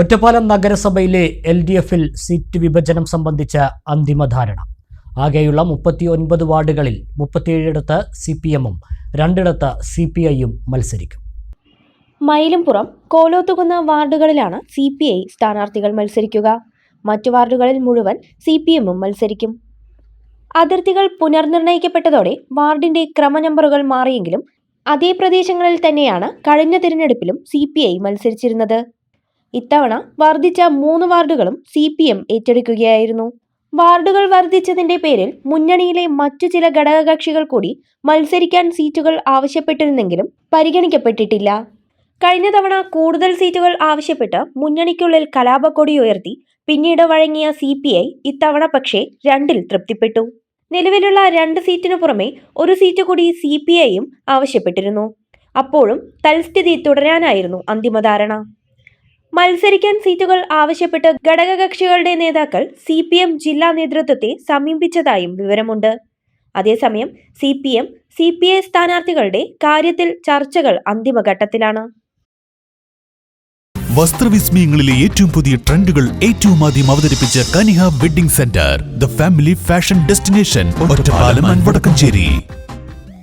ഒറ്റപ്പാലം നഗരസഭയിലെ L D എഫിൽ seat വിഭജനം സംബന്ധിച്ച അന്തിമധാരണ ആകെയുള്ള മുപ്പത്തി ഒൻപത് വാർഡുകളിൽ മുപ്പത്തിയേഴിടത്ത് സി പി എമ്മും രണ്ടിടത്ത് സി പി ഐയും മത്സരിക്കും. മയിലുംപുറം കോലോത്തുകുന്ന വാർഡുകളിലാണ് സി പി ഐ സ്ഥാനാർത്ഥികൾ മത്സരിക്കുക. മറ്റു വാർഡുകളിൽ മുഴുവൻ സി പി എമ്മും മത്സരിക്കും. അതിർത്തികൾ പുനർനിർണയിക്കപ്പെട്ടതോടെ വാർഡിന്റെ ക്രമനമ്പറുകൾ മാറിയെങ്കിലും അതേ പ്രദേശങ്ങളിൽ തന്നെയാണ് കഴിഞ്ഞ തിരഞ്ഞെടുപ്പിലും സി പി ഐ മത്സരിച്ചിരുന്നത്. ഇത്തവണ വർദ്ധിച്ച മൂന്ന് വാർഡുകളും സി പി എം ഏറ്റെടുക്കുകയായിരുന്നു. വാർഡുകൾ വർദ്ധിച്ചതിന്റെ പേരിൽ മുന്നണിയിലെ മറ്റു ചില ഘടകകക്ഷികൾ കൂടി മത്സരിക്കാൻ സീറ്റുകൾ ആവശ്യപ്പെട്ടിരുന്നെങ്കിലും പരിഗണിക്കപ്പെട്ടിട്ടില്ല. കഴിഞ്ഞ തവണ കൂടുതൽ സീറ്റുകൾ ആവശ്യപ്പെട്ട് മുന്നണിക്കുള്ളിൽ കലാപക്കൊടി ഉയർത്തി പിന്നീട് വഴങ്ങിയ സി പി ഐ ഇത്തവണ പക്ഷേ രണ്ടിൽ തൃപ്തിപ്പെട്ടു. നിലവിലുള്ള രണ്ട് സീറ്റിനു പുറമെ ഒരു സീറ്റ് കൂടി സി പി ഐയും ആവശ്യപ്പെട്ടിരുന്നു. അപ്പോഴും തൽസ്ഥിതി തുടരാനായിരുന്നു അന്തിമധാരണ. മത്സരിക്കാൻ സീറ്റുകൾ ആവശ്യപ്പെട്ട് ഘടകകക്ഷികളുടെ നേതാക്കൾ സി പി എം ജില്ലാ നേതൃത്വത്തെ സമീപിച്ചതായും വിവരമുണ്ട്. അതേസമയം C P M C P I സ്ഥാനാർത്ഥികളുടെ കാര്യത്തിൽ ചർച്ചകൾ അന്തിമഘട്ടത്തിലാണ്. വസ്ത്രവിസ്മയങ്ങളിലെ ഏറ്റവും പുതിയ ട്രെൻഡുകൾ ഏറ്റവും ആദ്യം അവതരിപ്പിച്ച Kaniha wedding centre the family fashion destination Vadakkanchery